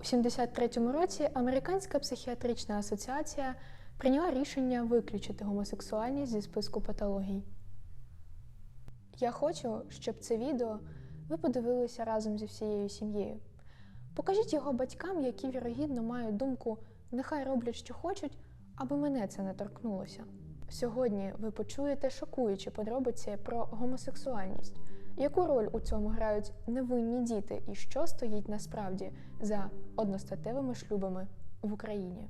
У 73-му році Американська психіатрична асоціація прийняла рішення виключити гомосексуальність зі списку патологій. Я хочу, щоб це відео ви подивилися разом зі всією сім'єю. Покажіть його батькам, які вірогідно мають думку нехай роблять, що хочуть, аби мене це не торкнулося. Сьогодні ви почуєте шокуючі подробиці про гомосексуальність, яку роль у цьому грають невинні діти і що стоїть насправді за одностатевими шлюбами в Україні.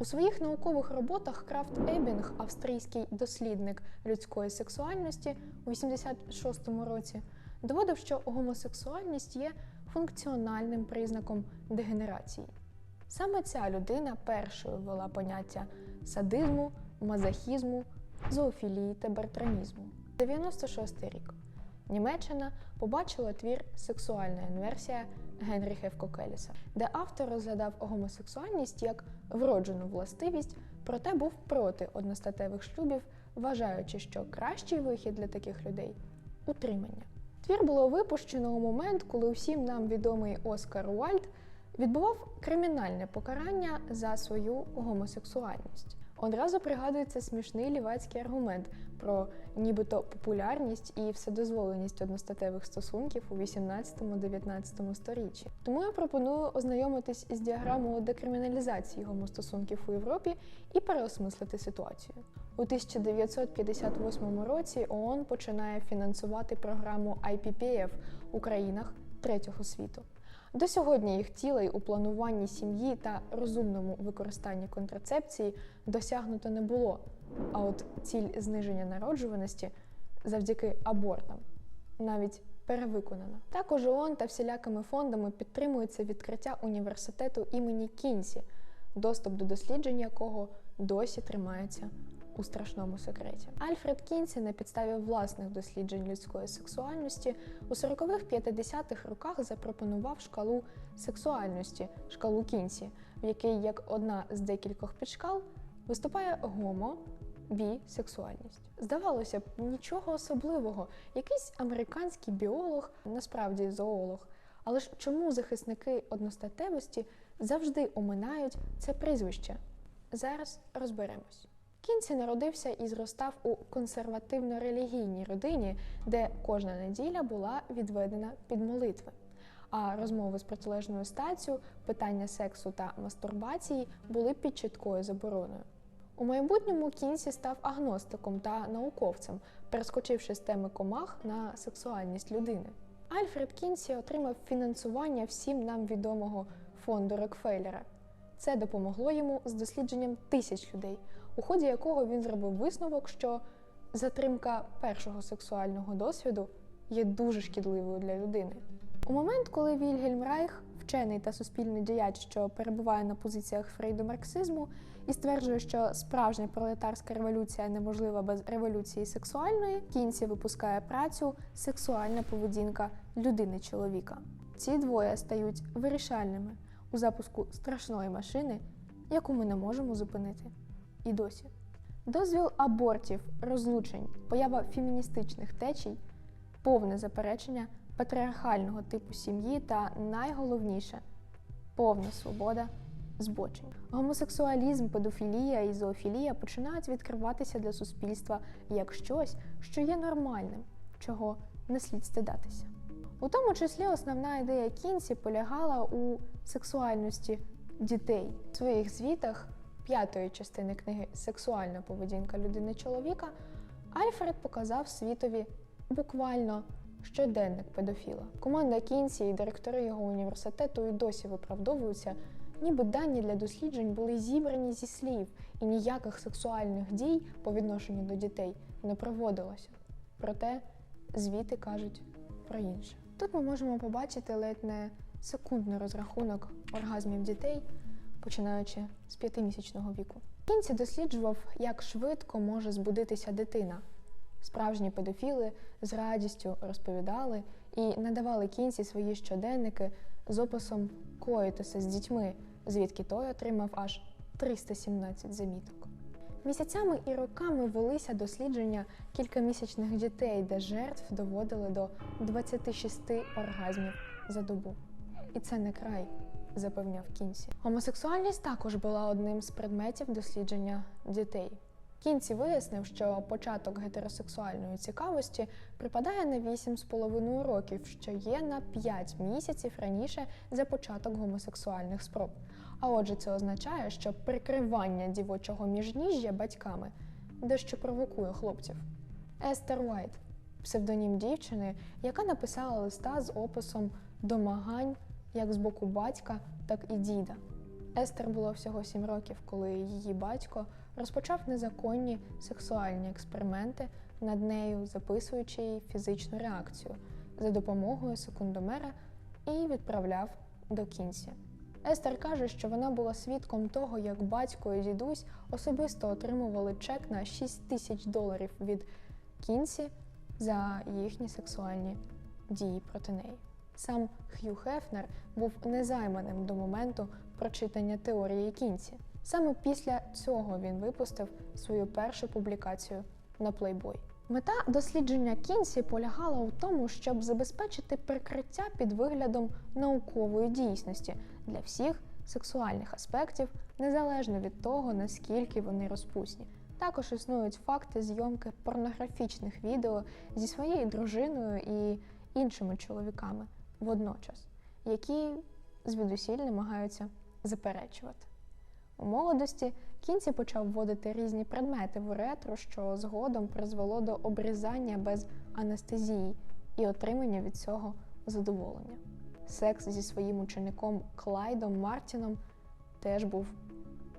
У своїх наукових роботах Крафт Ебінг, австрійський дослідник людської сексуальності у 86-му році, доводив, що гомосексуальність є функціональним признаком дегенерації. Саме ця людина першою ввела поняття садизму, мазохізму, зоофілії та бертранізму. 96 рік. Німеччина побачила твір Сексуальна інверсія Генріха Евкокеліса, де автор розглядав гомосексуальність як вроджену властивість, проте був проти одностатевих шлюбів, вважаючи, що кращий вихід для таких людей утримання. Твір було випущено у момент, коли усім нам відомий Оскар Уальд відбував кримінальне покарання за свою гомосексуальність. Одразу пригадується смішний лівацький аргумент про нібито популярність і вседозволеність одностатевих стосунків у 18-19 сторіччі. Тому я пропоную ознайомитись із діаграмою декриміналізації гомостосунків у Європі і переосмислити ситуацію. У 1958 році ООН починає фінансувати програму IPPF у країнах третього світу. До сьогодні їх цілей у плануванні сім'ї та розумному використанні контрацепції досягнуто не було. А от ціль зниження народжуваності завдяки абортам навіть перевиконана. Також ООН та всілякими фондами підтримується відкриття університету імені Кінсі, доступ до досліджень якого досі тримається у страшному секреті. Альфред Кінсі на підставі власних досліджень людської сексуальності у 40-х-50-х роках запропонував шкалу сексуальності, шкалу Кінсі, в якій як одна з декількох підшкал виступає гомо. Бісексуальність. Здавалося б, нічого особливого. Якийсь американський біолог, насправді зоолог. Але ж чому захисники одностатевості завжди оминають це прізвище? Зараз розберемось. Кінці народився і зростав у консервативно-релігійній родині, де кожна неділя була відведена під молитви. А розмови з протилежною статтю, питання сексу та мастурбації були під чіткою забороною. У майбутньому Кінсі став агностиком та науковцем, перескочивши з теми комах на сексуальність людини. Альфред Кінсі отримав фінансування всім нам відомого фонду Рокфеллера. Це допомогло йому з дослідженням тисяч людей, у ході якого він зробив висновок, що затримка першого сексуального досвіду є дуже шкідливою для людини. У момент, коли Вільгельм Райх, вчений та суспільний діяч, що перебуває на позиціях фрейдомарксизму, і стверджує, що справжня пролетарська революція неможлива без революції сексуальної, кінці випускає працю Сексуальна поведінка людини-чоловіка. Ці двоє стають вирішальними у запуску страшної машини, яку ми не можемо зупинити. І досі. Дозвіл абортів, розлучень, поява феміністичних течій, повне заперечення патріархального типу сім'ї та найголовніше повна свобода збочень. Гомосексуалізм, педофілія і зоофілія починають відкриватися для суспільства як щось, що є нормальним, чого не слід стидатися. У тому числі основна ідея Кінсі полягала у сексуальності дітей. В своїх звітах п'ятої частини книги Сексуальна поведінка людини чоловіка Альфред показав світові буквально щоденник педофіла. Команда Кінсі і директори його університету і досі виправдовуються, ніби дані для досліджень були зібрані зі слів, і ніяких сексуальних дій по відношенню до дітей не проводилося. Проте звіти кажуть про інше. Тут ми можемо побачити ледь не секундний розрахунок оргазмів дітей, починаючи з п'ятимісячного віку. Кінці досліджував, як швидко може збудитися дитина. Справжні педофіли з радістю розповідали і надавали кінці свої щоденники з описом коїтися з дітьми, звідки той отримав аж 317 заміток. Місяцями і роками велися дослідження кількамісячних дітей, де жертв доводили до 26 оргазмів за добу. І це не край, запевняв Кінсі. Гомосексуальність також була одним з предметів дослідження дітей. Кінці вияснив, що початок гетеросексуальної цікавості припадає на 8,5 років, що є на 5 місяців раніше за початок гомосексуальних спроб. А отже, це означає, що прикривання дівочого міжніжжя батьками дещо провокує хлопців. Естер Уайт псевдонім дівчини, яка написала листа з описом домагань як з боку батька, так і діда. Естер було всього 7 років, коли її батько розпочав незаконні сексуальні експерименти над нею, записуючи їй фізичну реакцію за допомогою секундомера і відправляв до кінці. Естер каже, що вона була свідком того, як батько і дідусь особисто отримували чек на 6 тисяч доларів від кінці за їхні сексуальні дії проти неї. Сам Хью Хефнер був незайманим до моменту прочитання теорії кінці. Саме після цього він випустив свою першу публікацію на Playboy. Мета дослідження Кінсі полягала у тому, щоб забезпечити прикриття під виглядом наукової дійсності для всіх сексуальних аспектів, незалежно від того, наскільки вони розпусні. Також існують факти зйомки порнографічних відео зі своєю дружиною і іншими чоловіками водночас, які звідусіль намагаються заперечувати. У молодості кінці почав вводити різні предмети в уретру, що згодом призвело до обрізання без анестезії і отримання від цього задоволення. Секс зі своїм учеником Клайдом Мартіном теж був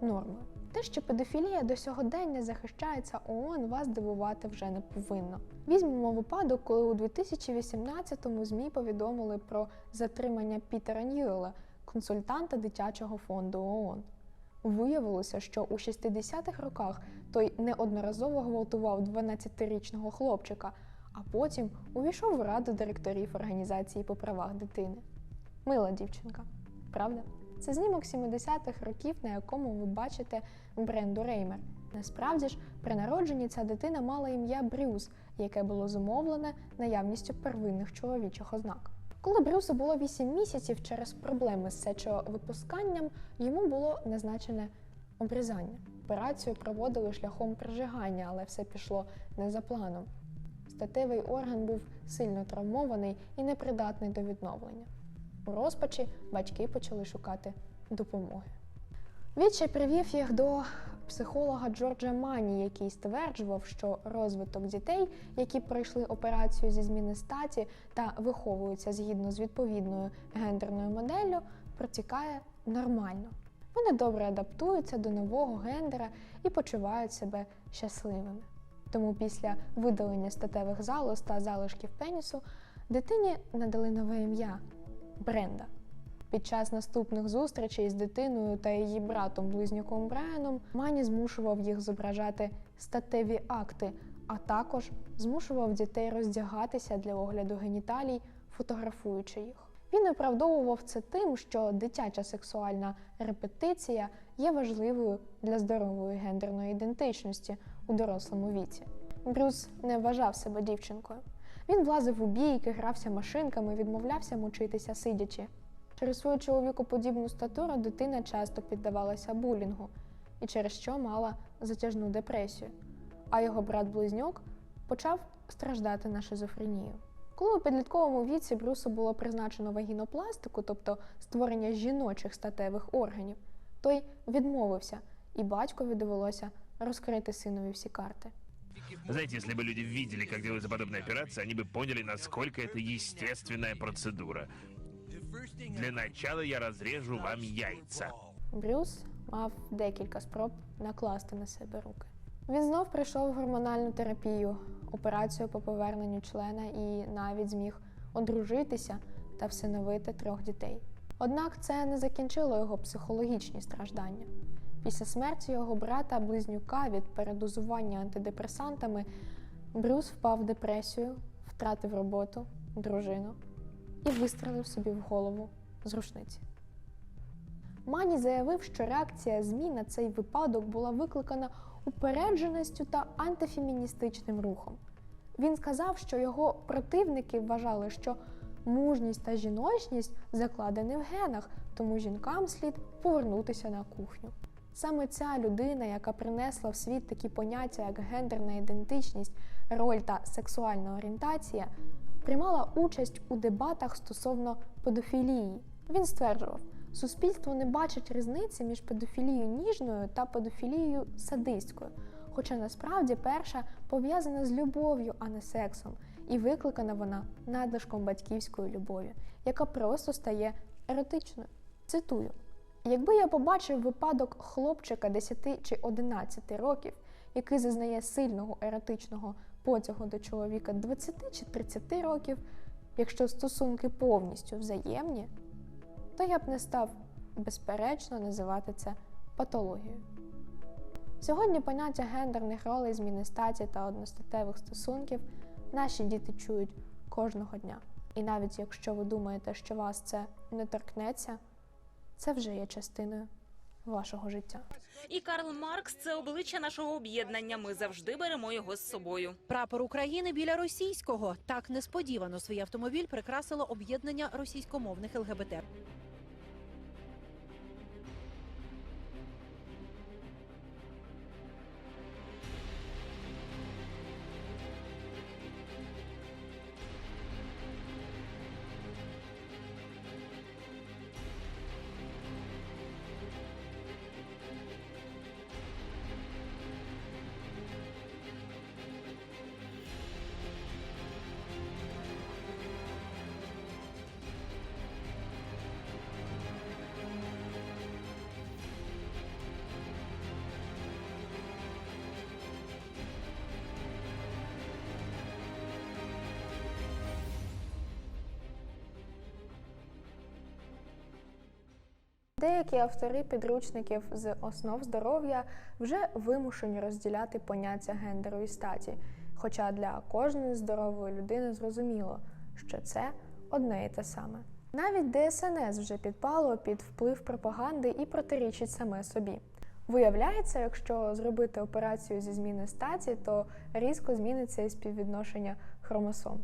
нормою. Те, що педофілія до сьогодення захищається ООН, вас дивувати вже не повинно. Візьмемо випадок, коли у 2018-му ЗМІ повідомили про затримання Пітера Ньюела, консультанта дитячого фонду ООН. Виявилося, що у 60-х роках той неодноразово гвалтував 12-річного хлопчика, а потім увійшов у раду директорів організації по правах дитини. Мила дівчинка, правда? Це знімок 70-х років, на якому ви бачите Бренду Реймер. Насправді ж, при народженні ця дитина мала ім'я Брюс, яке було зумовлене наявністю первинних чоловічих ознак. Коли Брюсу було 8 місяців через проблеми з сечовипусканням, йому було назначене обрізання. Операцію проводили шляхом прижигання, але все пішло не за планом. Статевий орган був сильно травмований і непридатний до відновлення. У розпачі батьки почали шукати допомоги. Відчай привів їх до психолога Джорджа Мані, який стверджував, що розвиток дітей, які пройшли операцію зі зміни статі та виховуються згідно з відповідною гендерною моделлю, протікає нормально. Вони добре адаптуються до нового гендера і почувають себе щасливими. Тому після видалення статевих залоз та залишків пенісу дитині надали нове ім'я Бренда. Під час наступних зустрічей з дитиною та її братом-близнюком Брайаном Мані змушував їх зображати статеві акти, а також змушував дітей роздягатися для огляду геніталій, фотографуючи їх. Він оправдовував це тим, що дитяча сексуальна репетиція є важливою для здорової гендерної ідентичності у дорослому віці. Брюс не вважав себе дівчинкою. Він влазив у бійки, грався машинками, відмовлявся мучитися сидячи. Через свою чоловікоподібну статуру дитина часто піддавалася булінгу і через що мала затяжну депресію. А його брат-близнюк почав страждати на шизофренію. Коли у підлітковому віці Брюсу було призначено вагінопластику, тобто створення жіночих статевих органів, той відмовився, і батькові довелося розкрити синові всі карти. Знаете, если бы люди видели, как делается подобная операция, они бы поняли, насколько это естественная процедура. Для начала я разрежу вам яйца. Брюс мав декілька спроб накласти на себе руки. Він знов пройшов гормональну терапію, операцію по поверненню члена і навіть зміг одружитися та всиновити трьох дітей. Однак це не закінчило його психологічні страждання. Після смерті його брата близнюка від передозування антидепресантами Брюс впав в депресію, втратив роботу, дружину і вистрелив собі в голову з рушниці. Мані заявив, що реакція ЗМІ на цей випадок була викликана упередженістю та антифеміністичним рухом. Він сказав, що його противники вважали, що мужність та жіночність закладені в генах, тому жінкам слід повернутися на кухню. Саме ця людина, яка принесла в світ такі поняття, як гендерна ідентичність, роль та сексуальна орієнтація, приймала участь у дебатах стосовно педофілії. Він стверджував, суспільство не бачить різниці між педофілією ніжною та педофілією садистською, хоча насправді перша пов'язана з любов'ю, а не сексом, і викликана вона надлишком батьківської любові, яка просто стає еротичною. Цитую. Якби я побачив випадок хлопчика 10 чи 11 років, який зазнає сильного еротичного потягу до чоловіка 20 чи 30 років, якщо стосунки повністю взаємні, то я б не став безперечно називати це патологією. Сьогодні поняття гендерних ролей, зміни статі та одностатевих стосунків наші діти чують кожного дня. І навіть якщо ви думаєте, що вас це не торкнеться, це вже є частиною вашого життя. І Карл Маркс це обличчя нашого об'єднання. Ми завжди беремо його з собою. Прапор України біля російського. Так несподівано свій автомобіль прикрасило об'єднання російськомовних ЛГБТ. Деякі автори підручників з основ здоров'я вже вимушені розділяти поняття гендеру і статі, хоча для кожної здорової людини зрозуміло, що це одне і те саме. Навіть ДСНС вже підпало під вплив пропаганди і протирічить саме собі. Виявляється, якщо зробити операцію зі зміни статі, то різко зміниться і співвідношення хромосом.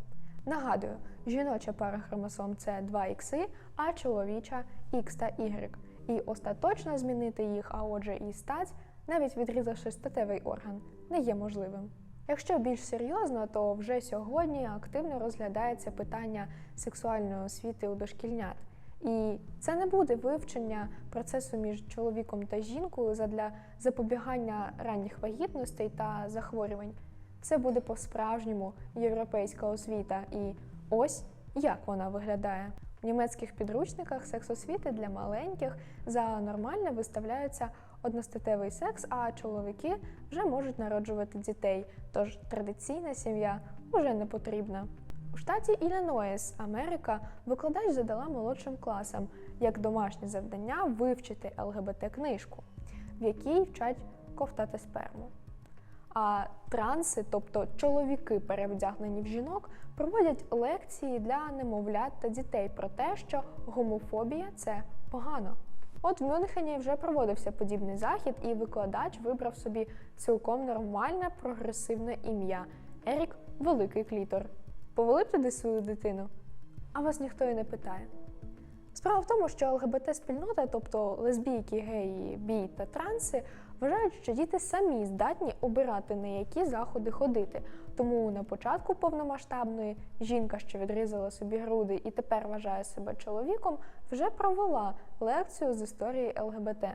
Нагадую, жіноча пара хромосом це 2 ікси, а чоловіча X та Y. І остаточно змінити їх, а отже, і стать, навіть відрізавши статевий орган, не є можливим. Якщо більш серйозно, то вже сьогодні активно розглядається питання сексуальної освіти у дошкільнят. І це не буде вивчення процесу між чоловіком та жінкою задля запобігання ранніх вагітностей та захворювань. Це буде по-справжньому європейська освіта. І ось як вона виглядає. В німецьких підручниках секс-освіти для маленьких за нормальне виставляється одностатевий секс, а чоловіки вже можуть народжувати дітей. Тож традиційна сім'я вже не потрібна. У штаті Іллінойс, Америка, викладач задала молодшим класам як домашнє завдання вивчити ЛГБТ-книжку, в якій вчать ковтати сперму. А транси, тобто чоловіки, перевдягнені в жінок, проводять лекції для немовлят та дітей про те, що гомофобія це погано. От в Мюнхені вже проводився подібний захід, і викладач вибрав собі цілком нормальне прогресивне ім'я Ерік Великий Клітор. Повели б туди свою дитину? А вас ніхто і не питає. Справа в тому, що ЛГБТ-спільнота, тобто лесбійки, геї, бій та транси, вважають, що діти самі здатні обирати на які заходи ходити. Тому на початку повномасштабної жінка, що відрізала собі груди і тепер вважає себе чоловіком, вже провела лекцію з історії ЛГБТ.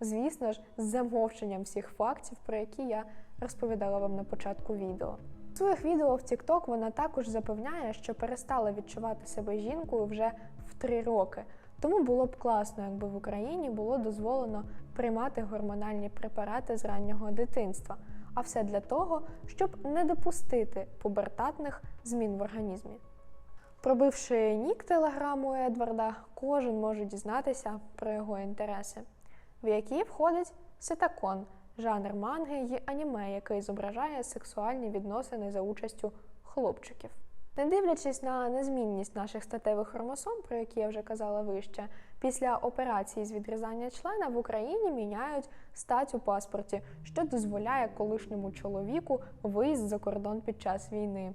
Звісно ж, з замовченням всіх фактів, про які я розповідала вам на початку відео. У своїх відео в TikTok вона також запевняє, що перестала відчувати себе жінкою вже в три роки. Тому було б класно, якби в Україні було дозволено приймати гормональні препарати з раннього дитинства. А все для того, щоб не допустити пубертатних змін в організмі. Пробивши нік телеграму Едварда, кожен може дізнатися про його інтереси, в які входить сетакон, жанр манги й аніме, який зображає сексуальні відносини за участю хлопчиків. Не дивлячись на незмінність наших статевих хромосом, про які я вже казала вище, Після операції з відрізання члена в Україні міняють стать у паспорті, що дозволяє колишньому чоловіку виїзд за кордон під час війни.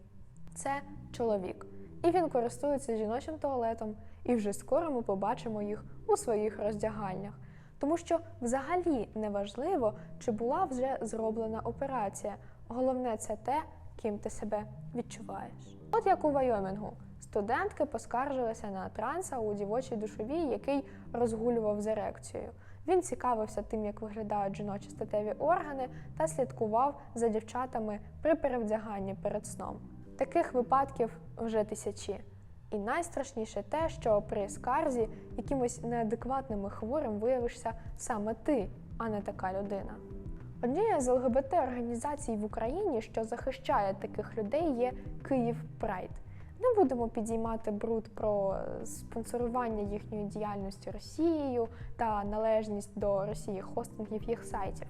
Це чоловік, і він користується жіночим туалетом. І вже скоро ми побачимо їх у своїх роздягальнях. Тому що взагалі не важливо, чи була вже зроблена операція. Головне це те, ким ти себе відчуваєш. От як у Вайомінгу, студентки поскаржилися на транса у дівочій душовій, який розгулював з ерекцією. Він цікавився тим, як виглядають жіночі статеві органи, та слідкував за дівчатами при перевдяганні перед сном. Таких випадків вже тисячі. І найстрашніше те, що при скарзі якимось неадекватним і хворим виявишся саме ти, а не така людина. Однією з ЛГБТ організацій в Україні, що захищає таких людей, є Київ Прайд. Не будемо підіймати бруд про спонсорування їхньої діяльності Росією та належність до Росії хостингів їх сайтів.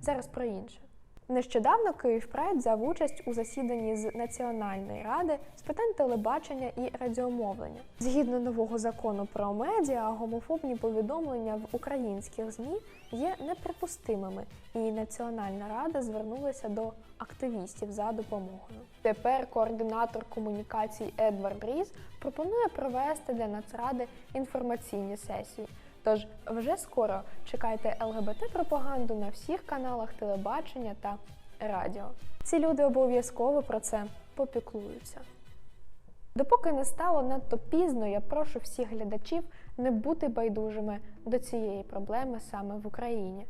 Зараз про інше. Нещодавно Київ Прайд взяв участь у засіданні з Національної ради з питань телебачення і радіомовлення. Згідно нового закону про медіа, гомофобні повідомлення в українських ЗМІ є неприпустимими, і Національна рада звернулася до активістів за допомогою. Тепер координатор комунікацій Едвард Ріс пропонує провести для Нацради інформаційні сесії. Тож вже скоро чекайте ЛГБТ-пропаганду на всіх каналах телебачення та радіо. Ці люди обов'язково про це попіклуються. Допоки не стало надто пізно, я прошу всіх глядачів не бути байдужими до цієї проблеми саме в Україні.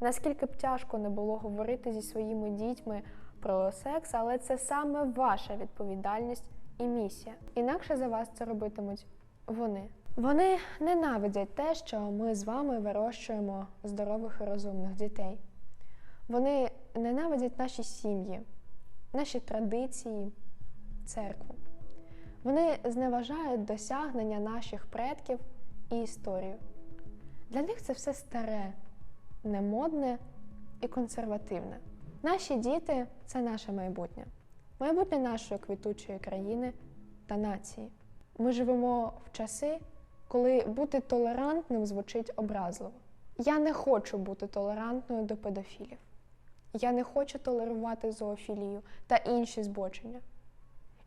Наскільки б тяжко не було говорити зі своїми дітьми про секс, але це саме ваша відповідальність і місія. Інакше за вас це робитимуть вони. Вони ненавидять те, що ми з вами вирощуємо здорових і розумних дітей. Вони ненавидять наші сім'ї, наші традиції, церкву. Вони зневажають досягнення наших предків і історію. Для них це все старе, немодне і консервативне. Наші діти це наше майбутнє, майбутнє нашої квітучої країни та нації. Ми живемо в часи, коли бути толерантним звучить образливо. Я не хочу бути толерантною до педофілів. Я не хочу толерувати зоофілію та інші збочення.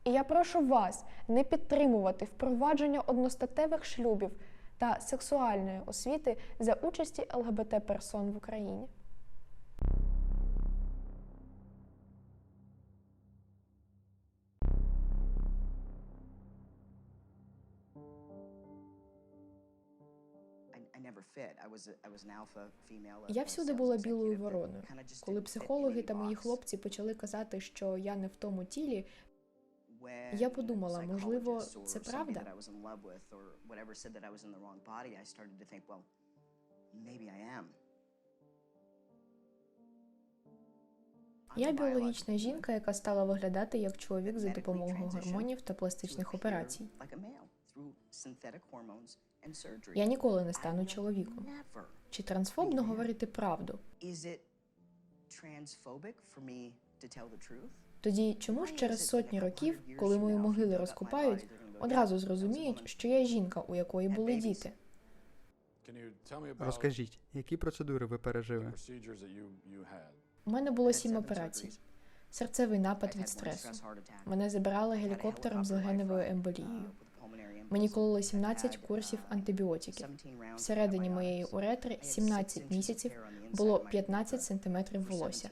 І я прошу вас не підтримувати впровадження одностатевих шлюбів та сексуальної освіти за участі ЛГБТ-персон в Україні. Я всюди була білою вороною. Коли психологи та мої хлопці почали казати, що я не в тому тілі, Я подумала, можливо, це правда. я біологічна жінка, яка стала виглядати як чоловік за допомогою гормонів та пластичних операцій. Я ніколи не стану чоловіком. Чи трансфобно говорити правду? Тоді чому ж через сотні років, коли мої могили розкопають, одразу зрозуміють, що я жінка, у якої були діти? Розкажіть, які процедури ви пережили? У мене було сім операцій. Серцевий напад від стресу. Мене забирали гелікоптером з легеневою емболією. Мені кололи 17 курсів антибіотиків. Всередині моєї уретри 17 місяців було 15 сантиметрів волосся.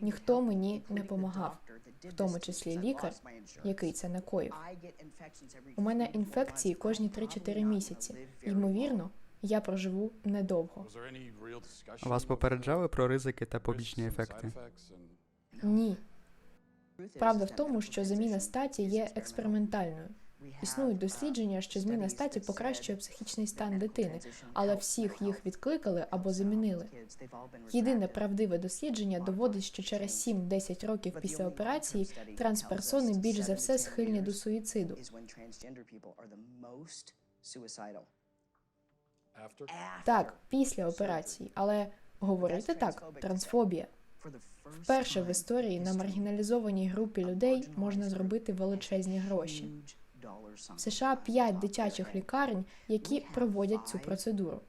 Ніхто мені не помагав, в тому числі лікар, який це накоїв. У мене інфекції кожні 3-4 місяці. Ймовірно, я проживу недовго. Вас попереджали про ризики та побічні ефекти? Ні. Правда в тому, що заміна статі є експериментальною. Існують дослідження, що зміна статі покращує психічний стан дитини, але всіх їх відкликали або замінили. Єдине правдиве дослідження доводить, що через 7-10 років після операції трансперсони більш за все схильні до суїциду. Так, після операції, але говорити так трансфобія. Вперше в історії на маргіналізованій групі людей можна зробити величезні гроші. В США 5 дитячих лікарень, які проводять цю процедуру.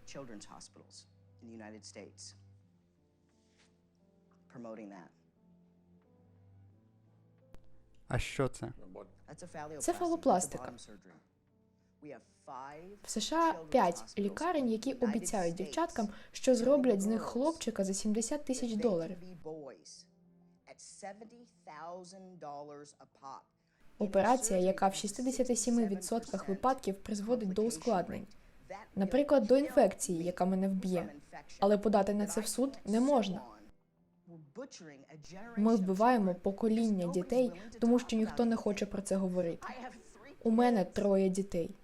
А що це? Це фалопластика. В США 5 лікарень, які обіцяють дівчаткам, що зроблять з них хлопчика за 70 тисяч доларів. Операція, яка в 67% випадків призводить до ускладнень, наприклад, до інфекції, яка мене вб'є. Але подати на це в суд не можна. Ми вбиваємо покоління дітей, тому що ніхто не хоче про це говорити. У мене троє дітей.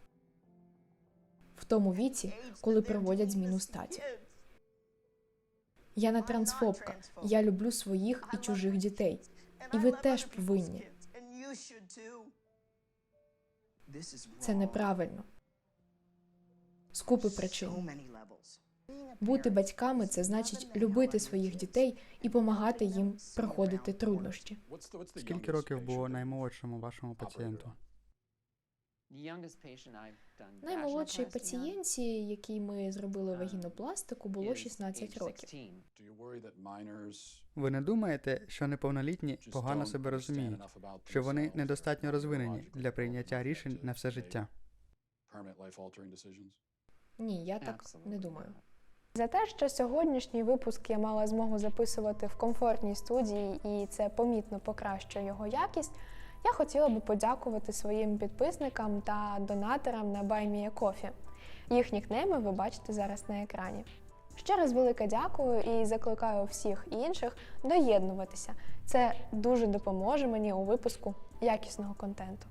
В тому віці, коли проводять зміну статі. Я не трансфобка. Я люблю своїх і чужих дітей. І ви теж повинні. Це неправильно. З купи причин. Бути батьками це значить любити своїх дітей і допомагати їм проходити труднощі. Скільки років було наймолодшому вашому пацієнту? Наймолодшій пацієнтці, якій ми зробили вагінопластику, було 16 років. Ви не думаєте, що неповнолітні погано себе розуміють, що вони недостатньо розвинені для прийняття рішень на все життя? Ні, я так не думаю. За те, що сьогоднішній випуск я мала змогу записувати в комфортній студії, і це помітно покращує його якість. Я хотіла би подякувати своїм підписникам та донаторам на BuyMeACoffee. Їх нікнейми ви бачите зараз на екрані. Ще раз велике дякую і закликаю всіх інших доєднуватися. Це дуже допоможе мені у випуску якісного контенту.